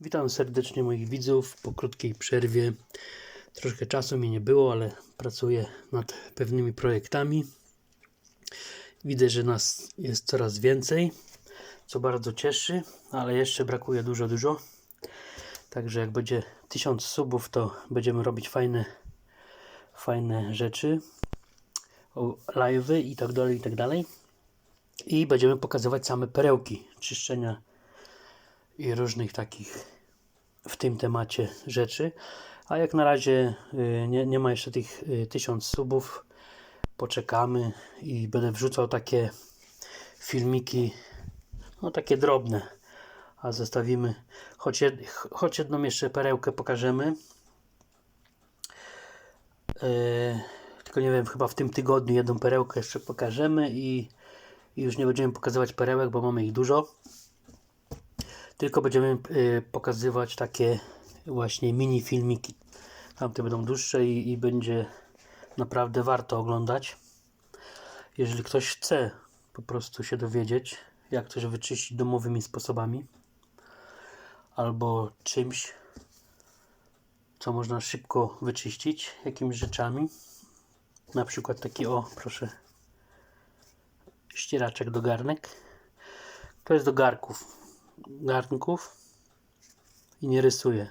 Witam serdecznie moich widzów po krótkiej przerwie. Troszkę czasu mi nie było, ale pracuję nad pewnymi projektami. Widzę, że nas jest coraz więcej, co bardzo cieszy, ale jeszcze brakuje dużo, dużo. Także jak będzie 1000 subów, to będziemy robić fajne, fajne rzeczy, live'y i tak dalej, i tak dalej. I będziemy pokazywać same perełki czyszczenia i różnych takich w tym temacie rzeczy. A jak na razie y, nie, nie ma jeszcze tych y, 1000 subów, poczekamy i będę wrzucał takie filmiki, no takie drobne, a zostawimy choć, jed, choć jedną jeszcze perełkę pokażemy. Y, tylko nie wiem, chyba w tym tygodniu jedną perełkę jeszcze pokażemy i, i już nie będziemy pokazywać perełek, bo mamy ich dużo tylko będziemy y, pokazywać takie właśnie mini filmiki. Tamte będą dłuższe i, i będzie naprawdę warto oglądać. Jeżeli ktoś chce po prostu się dowiedzieć, jak coś wyczyścić domowymi sposobami albo czymś, co można szybko wyczyścić, jakimiś rzeczami. Na przykład taki o, proszę, ścieraczek do garnek. To jest do garków garnków i nie rysuję.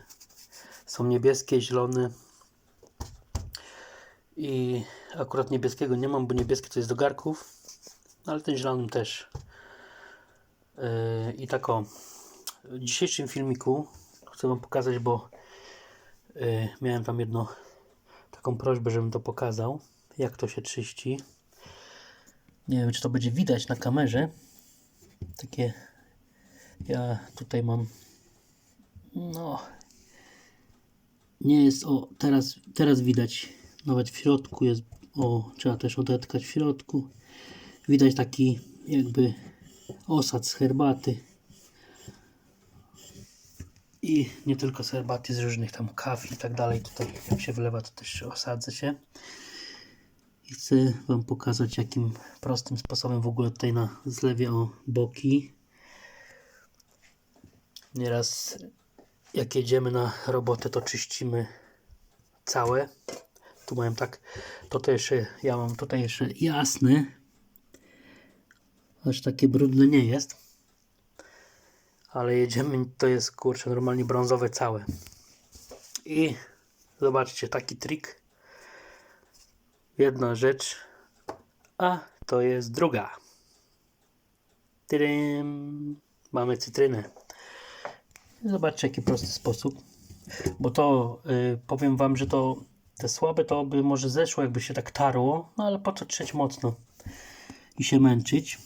Są niebieskie, zielone i akurat niebieskiego nie mam, bo niebieskie to jest do garków, no ale ten zielonym też. Yy, I tak o, w dzisiejszym filmiku chcę Wam pokazać, bo yy, miałem tam jedną taką prośbę, żebym to pokazał, jak to się czyści. Nie wiem, czy to będzie widać na kamerze. Takie ja tutaj mam no nie jest o teraz teraz widać nawet w środku jest o trzeba też odetkać w środku. Widać taki jakby osad z herbaty. I nie tylko z herbaty, z różnych tam kaw i tak dalej. Tutaj jak się wlewa to też osadza się. I chcę Wam pokazać jakim prostym sposobem w ogóle tutaj na zlewie o boki Nieraz jak jedziemy na robotę, to czyścimy całe. Tu mam tak, to też ja mam tutaj jeszcze jasne. Aż takie brudne nie jest. Ale jedziemy, to jest kurczę, normalnie brązowe całe. I zobaczcie, taki trik. Jedna rzecz, a to jest druga. Tyrym. Mamy cytrynę. Zobaczcie jaki prosty sposób. Bo to y, powiem Wam, że to te słabe to by może zeszło jakby się tak tarło, no ale po co trzeć mocno i się męczyć.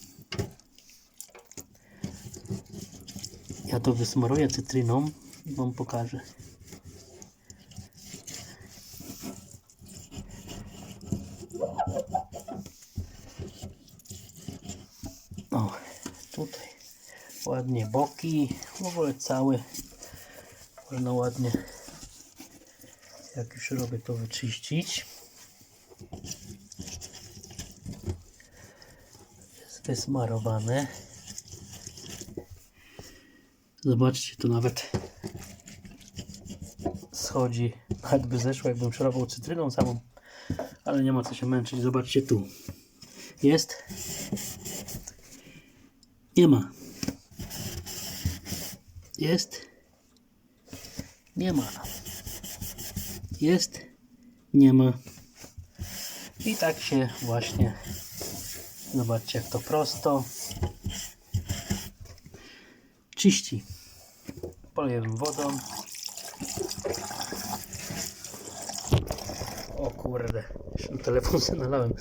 Ja to wysmaruję cytryną i Wam pokażę. O, tutaj ładnie boki, w ogóle cały. Można ładnie jak już robię to wyczyścić. Jest wysmarowane zobaczcie to nawet schodzi nawet by zeszło jakbym szorował cytryną samą ale nie ma co się męczyć. Zobaczcie tu jest. Nie ma jest? Nie ma. Jest? Nie ma. I tak się właśnie zobaczcie jak to prosto czyści. Polejemy wodą. O kurde, jeszcze telefon sobie nalałem.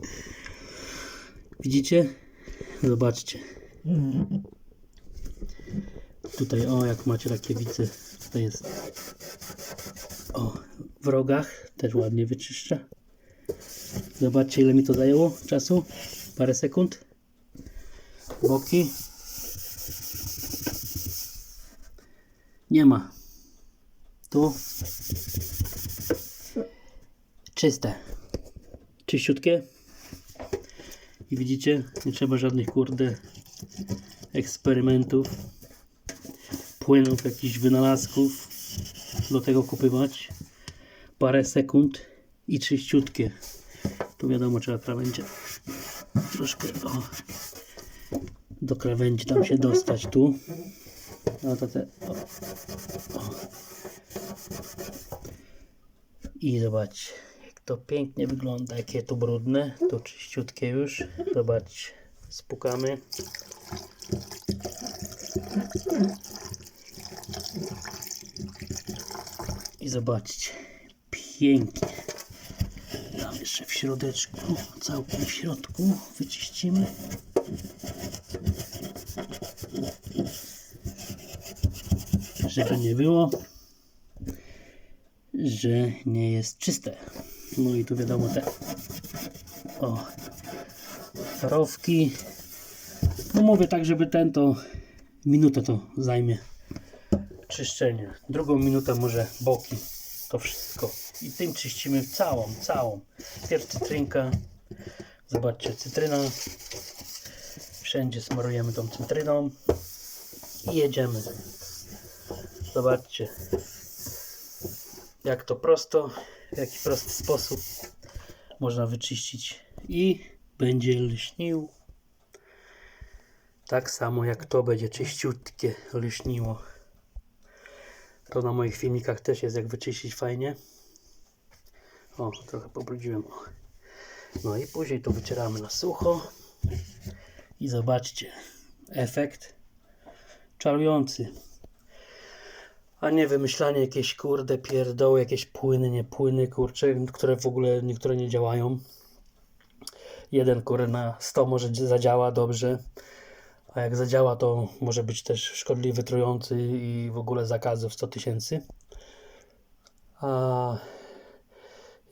Widzicie? Zobaczcie. Tutaj, o, jak macie widzę, tutaj jest o, w rogach, też ładnie wyczyszcza. Zobaczcie, ile mi to zajęło czasu, parę sekund. Boki. Nie ma. Tu. Czyste. Czyściutkie. I widzicie, nie trzeba żadnych kurde eksperymentów płynów, jakichś wynalazków do tego kupywać. Parę sekund i czyściutkie. Tu wiadomo, trzeba krawędzie troszkę o, do krawędzi tam się dostać tu. No to te, o, o. I zobacz, jak to pięknie wygląda, jakie to brudne, to czyściutkie już. Zobacz, spukamy. I zobaczcie, pięknie. Tam jeszcze w środeczku, całkiem w środku wyczyścimy. Żeby nie było, że nie jest czyste. No i tu wiadomo te o, farowki. No mówię tak, żeby ten to minutę to zajmie czyszczenie. Drugą minutę może boki. To wszystko. I tym czyścimy całą, całą. Pierw cytrynka. Zobaczcie, cytryna. Wszędzie smarujemy tą cytryną. I jedziemy. Zobaczcie. Jak to prosto, w jaki prosty sposób można wyczyścić. I będzie lśnił. Tak samo jak to będzie czyściutkie lśniło. To na moich filmikach też jest jak wyczyścić fajnie. O, trochę pobrudziłem. No i później to wycieramy na sucho. I zobaczcie, efekt czarujący. A nie wymyślanie jakieś kurde pierdoły, jakieś płyny, nie płyny, kurcze, które w ogóle niektóre nie działają. Jeden kurde na 100 może zadziała dobrze, a jak zadziała to może być też szkodliwy, trujący i w ogóle zakazów 100 tysięcy. A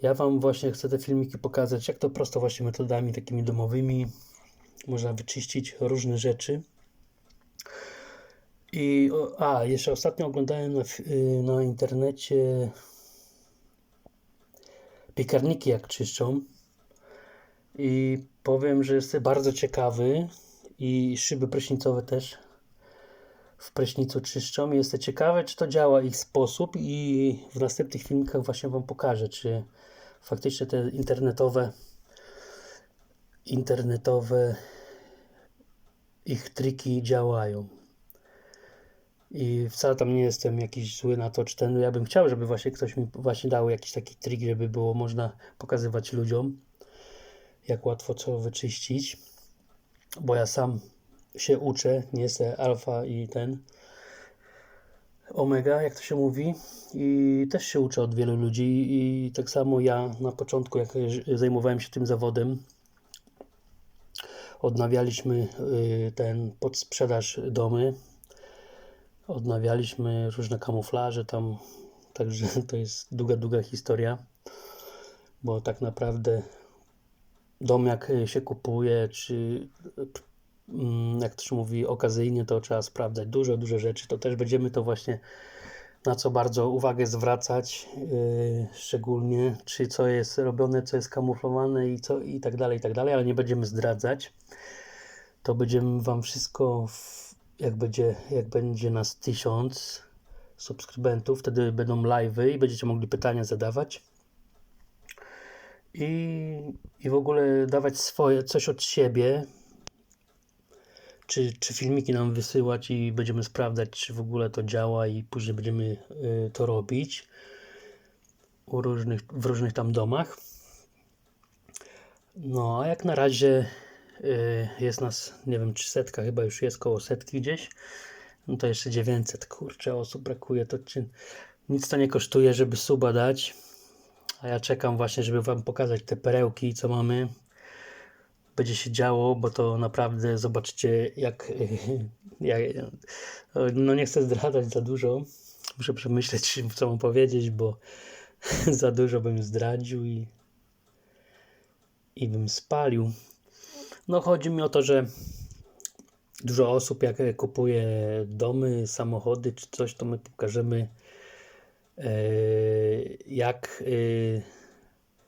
ja Wam właśnie chcę te filmiki pokazać, jak to prosto właśnie metodami takimi domowymi można wyczyścić różne rzeczy. I a, jeszcze ostatnio oglądałem na, y, na internecie piekarniki jak czyszczą. I powiem, że jest bardzo ciekawy i szyby prysznicowe też w prysznicu czyszczą. Jestem ciekawy, czy to działa ich sposób i w następnych filmikach właśnie Wam pokażę, czy faktycznie te internetowe internetowe ich triki działają. I wcale tam nie jestem jakiś zły na to, czy ten. Ja bym chciał, żeby właśnie ktoś mi właśnie dał jakiś taki trik, żeby było można pokazywać ludziom, jak łatwo co wyczyścić. Bo ja sam się uczę, nie jestem alfa i ten omega, jak to się mówi. I też się uczę od wielu ludzi. I tak samo ja na początku, jak zajmowałem się tym zawodem, odnawialiśmy y, ten pod sprzedaż domy odnawialiśmy różne kamuflaże tam, także to jest długa, długa historia, bo tak naprawdę dom jak się kupuje, czy mm, jak to się mówi okazyjnie, to trzeba sprawdzać dużo, dużo rzeczy, to też będziemy to właśnie na co bardzo uwagę zwracać, yy, szczególnie czy co jest robione, co jest kamuflowane i co i tak dalej, i tak dalej, ale nie będziemy zdradzać. To będziemy Wam wszystko w, jak będzie, jak będzie nas tysiąc subskrybentów, wtedy będą live'y i będziecie mogli pytania zadawać. I, I w ogóle dawać swoje, coś od siebie, czy, czy filmiki nam wysyłać i będziemy sprawdzać, czy w ogóle to działa i później będziemy y, to robić u różnych, w różnych tam domach. No, a jak na razie y, jest nas, nie wiem, czy setka, chyba już jest koło setki gdzieś. No to jeszcze 900, kurczę, osób brakuje. To czy, nic to nie kosztuje, żeby suba dać. A ja czekam właśnie, żeby Wam pokazać te perełki, co mamy. Będzie się działo, bo to naprawdę zobaczcie, jak, jak. No nie chcę zdradzać za dużo. Muszę przemyśleć, co mu powiedzieć, bo za dużo bym zdradził i, i bym spalił. No chodzi mi o to, że dużo osób jak kupuje domy, samochody czy coś, to my pokażemy jak e,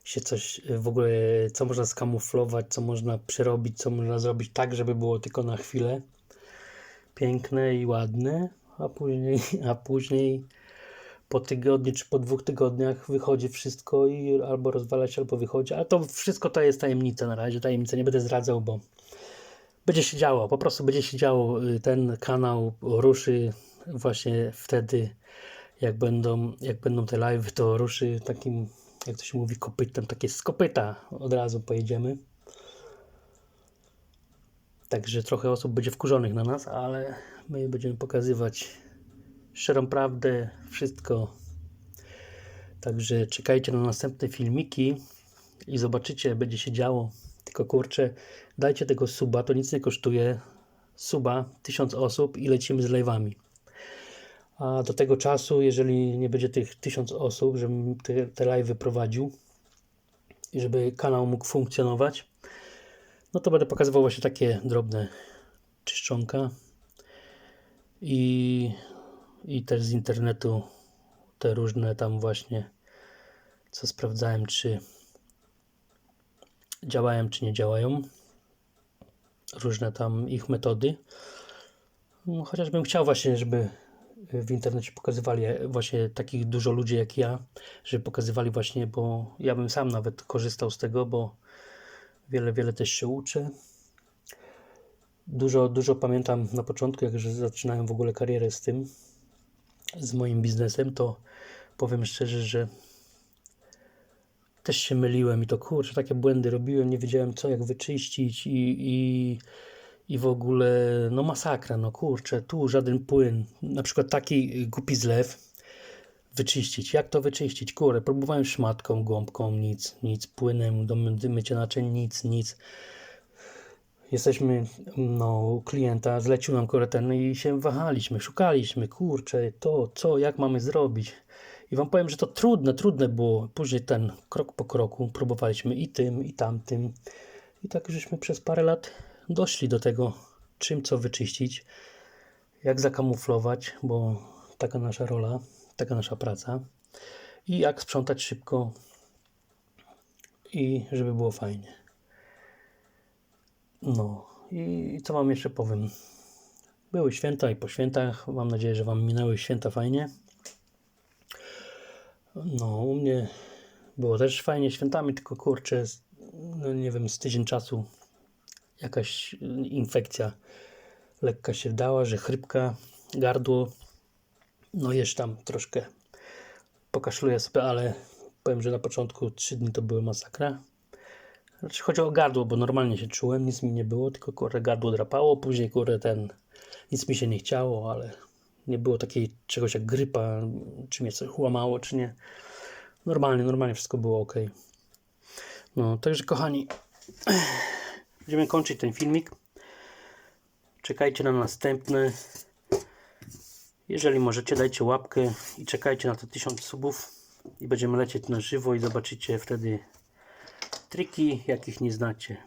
się coś w ogóle, co można skamuflować, co można przerobić, co można zrobić tak, żeby było tylko na chwilę piękne i ładne, a później, a później po tygodniu czy po dwóch tygodniach wychodzi wszystko i albo rozwala się, albo wychodzi. A to wszystko to jest tajemnica na razie. Tajemnica nie będę zdradzał, bo będzie się działo. Po prostu będzie się działo. Y, Ten kanał ruszy właśnie wtedy, jak będą, jak będą te live, to ruszy takim, jak to się mówi, kopytem. Takie z kopyta od razu pojedziemy. Także trochę osób będzie wkurzonych na nas, ale my będziemy pokazywać szczerą prawdę, wszystko. Także czekajcie na następne filmiki i zobaczycie, będzie się działo. Tylko kurczę, dajcie tego suba, to nic nie kosztuje. Suba, 1000 osób i lecimy z live'ami. A do tego czasu, jeżeli nie będzie tych 1000 osób, żebym te, te live'y prowadził i żeby kanał mógł funkcjonować, no to będę pokazywał właśnie takie drobne czyszczonka i, i też z internetu te różne tam właśnie, co sprawdzałem, czy działają, czy nie działają. Różne tam ich metody. No, chociażbym chciał właśnie, żeby w internecie pokazywali właśnie takich dużo ludzi jak ja, żeby pokazywali właśnie, bo ja bym sam nawet korzystał z tego, bo wiele, wiele też się uczę. Dużo, dużo pamiętam na początku, jak że zaczynałem w ogóle karierę z tym, z moim biznesem, to powiem szczerze, że też się myliłem i to kurczę, takie błędy robiłem, nie wiedziałem co, jak wyczyścić i, i, i w ogóle, no masakra, no kurczę, tu żaden płyn, na przykład taki głupi zlew, wyczyścić. Jak to wyczyścić? Kurę, próbowałem szmatką, gąbką, nic, nic, płynem do my- mycia naczyń, nic, nic. Jesteśmy, no, klienta, zlecił nam kurę ten i się wahaliśmy, szukaliśmy, kurczę, to, co, jak mamy zrobić. I wam powiem, że to trudne, trudne było. Później ten krok po kroku próbowaliśmy i tym, i tamtym. I tak żeśmy przez parę lat doszli do tego, czym co wyczyścić, jak zakamuflować, bo taka nasza rola, taka nasza praca. I jak sprzątać szybko i żeby było fajnie. No i co wam jeszcze powiem? Były święta i po świętach. Mam nadzieję, że wam minęły święta fajnie. No, u mnie było też fajnie świętami, tylko kurczę, no nie wiem, z tydzień czasu jakaś y, infekcja lekka się dała, że chrypka, gardło. No jeszcze tam troszkę pokaszluję sobie, ale powiem, że na początku 3 dni to były masakra. Znaczy chodzi o gardło, bo normalnie się czułem, nic mi nie było, tylko kurę gardło drapało, później kurę ten, nic mi się nie chciało, ale nie było takiej czegoś jak grypa, czy mnie coś łamało, czy nie. Normalnie, normalnie wszystko było ok. No, także kochani, będziemy kończyć ten filmik. Czekajcie na następny. Jeżeli możecie, dajcie łapkę i czekajcie na te 1000 subów i będziemy lecieć na żywo i zobaczycie wtedy triki, jakich nie znacie.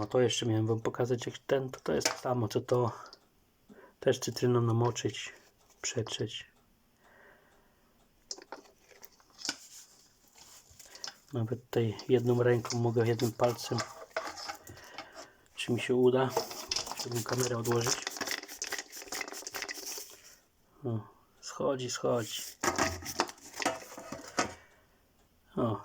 O, to jeszcze miałem wam pokazać, jak ten, to, to jest samo, co to. Też cytryną namoczyć, przetrzeć. Nawet tutaj jedną ręką mogę, jednym palcem. Czy mi się uda? Chciałbym kamerę odłożyć. O, schodzi, schodzi. O.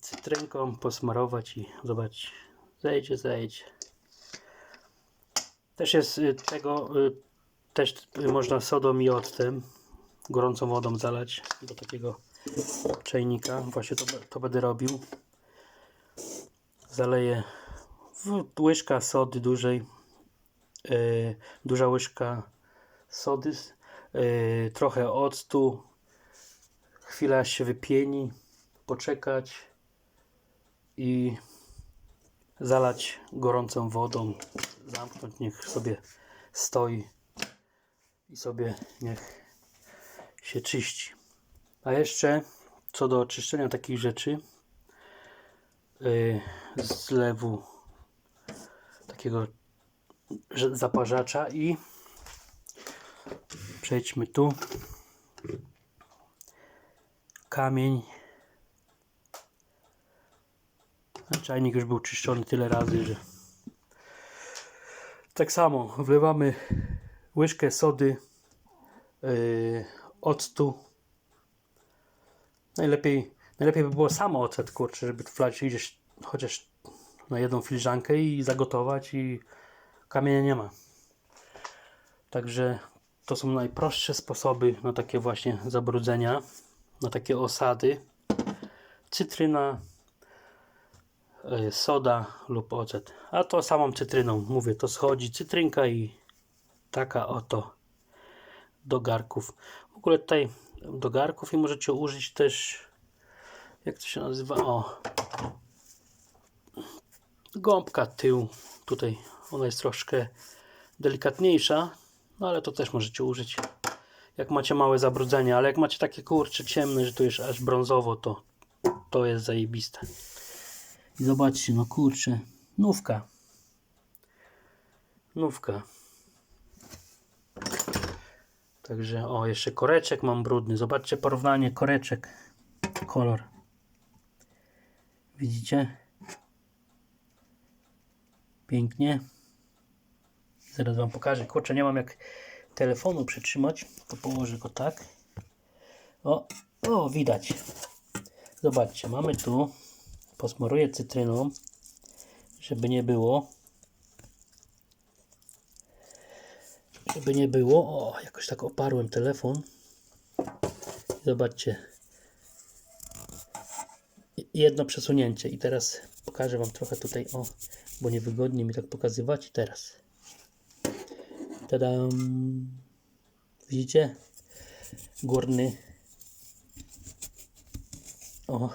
Cytrynką posmarować i zobacz, zejdzie, zejdzie. Też jest y, tego, y, też y, można sodą i octem, gorącą wodą zalać do takiego czajnika. Właśnie to, to będę robił. Zaleję łyżka sody dużej, yy, duża łyżka sody, yy, trochę octu, chwila się wypieni, poczekać i zalać gorącą wodą, zamknąć, niech sobie stoi i sobie niech się czyści. A jeszcze co do czyszczenia takich rzeczy, yy, zlewu takiego że- zaparzacza i przejdźmy tu kamień A czajnik już był czyszczony tyle razy, że Tak samo wlewamy łyżkę sody, yy, octu. Najlepiej, najlepiej by było samo ocet, kurczę, żeby wlać gdzieś chociaż na jedną filiżankę i zagotować i kamienia nie ma. Także to są najprostsze sposoby na takie właśnie zabrudzenia, na takie osady. Cytryna, y, soda lub ocet. A to samą cytryną, mówię, to schodzi cytrynka i taka oto do garków. W ogóle tutaj do garków i możecie użyć też, jak to się nazywa, o, gąbka tył. Tutaj ona jest troszkę delikatniejsza, no ale to też możecie użyć jak macie małe zabrudzenie, ale jak macie takie kurcze ciemne, że to jest aż brązowo, to to jest zajebiste. I zobaczcie, no kurczę, nówka. Nówka. Także, o, jeszcze koreczek mam brudny. Zobaczcie porównanie koreczek, kolor. Widzicie? Pięknie. Zaraz Wam pokażę. Kurczę, nie mam jak telefonu przytrzymać. To położę go tak. O, o, widać. Zobaczcie, mamy tu. Posmaruję cytryną, żeby nie było. Żeby nie było. O, jakoś tak oparłem telefon. Zobaczcie. Jedno przesunięcie. I teraz pokażę Wam trochę tutaj, o, bo niewygodnie mi tak pokazywać. I teraz. Tadam. Widzicie? Górny. O.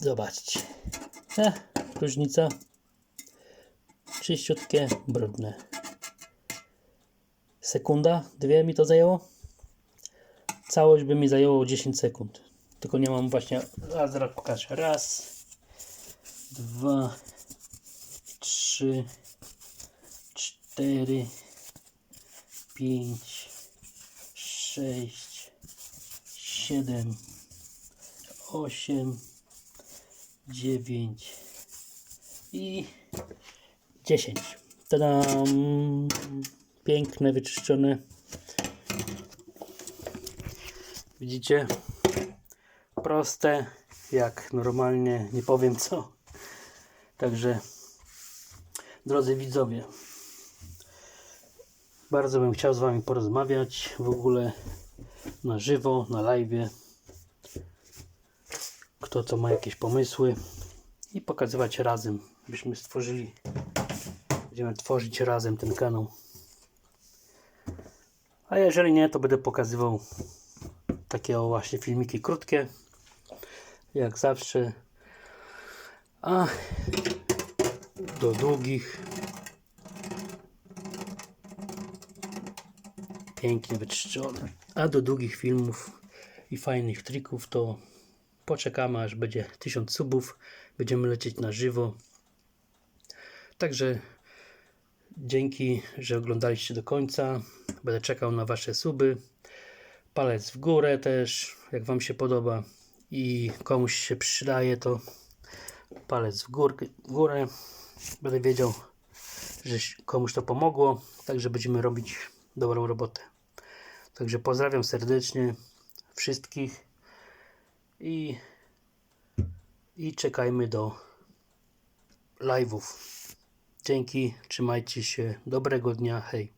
Zobaczcie. E, różnica. Czyściutkie, brudne. Sekunda, dwie mi to zajęło. Całość by mi zajęło 10 sekund. Tylko nie mam właśnie. A zaraz pokażę. Raz, dwa, trzy, cztery, pięć, sześć, siedem, osiem, dziewięć i dziesięć. Tadam! Piękne, wyczyszczone. Widzicie? Proste, jak normalnie, nie powiem co. Także, drodzy widzowie, bardzo bym chciał z Wami porozmawiać w ogóle na żywo, na live. Kto co ma jakieś pomysły i pokazywać razem, byśmy stworzyli, będziemy tworzyć razem ten kanał. A jeżeli nie, to będę pokazywał takie właśnie filmiki krótkie, jak zawsze. A do długich pięknie wyczyszczone. A do długich filmów i fajnych trików to poczekamy aż będzie 1000 subów. Będziemy lecieć na żywo. Także dzięki, że oglądaliście do końca. Będę czekał na Wasze suby. Palec w górę też, jak Wam się podoba i komuś się przydaje, to palec w, gór, w górę. Będę wiedział, że komuś to pomogło. Także będziemy robić dobrą robotę. Także pozdrawiam serdecznie wszystkich i, i czekajmy do live'ów. Dzięki, trzymajcie się, dobrego dnia, hej.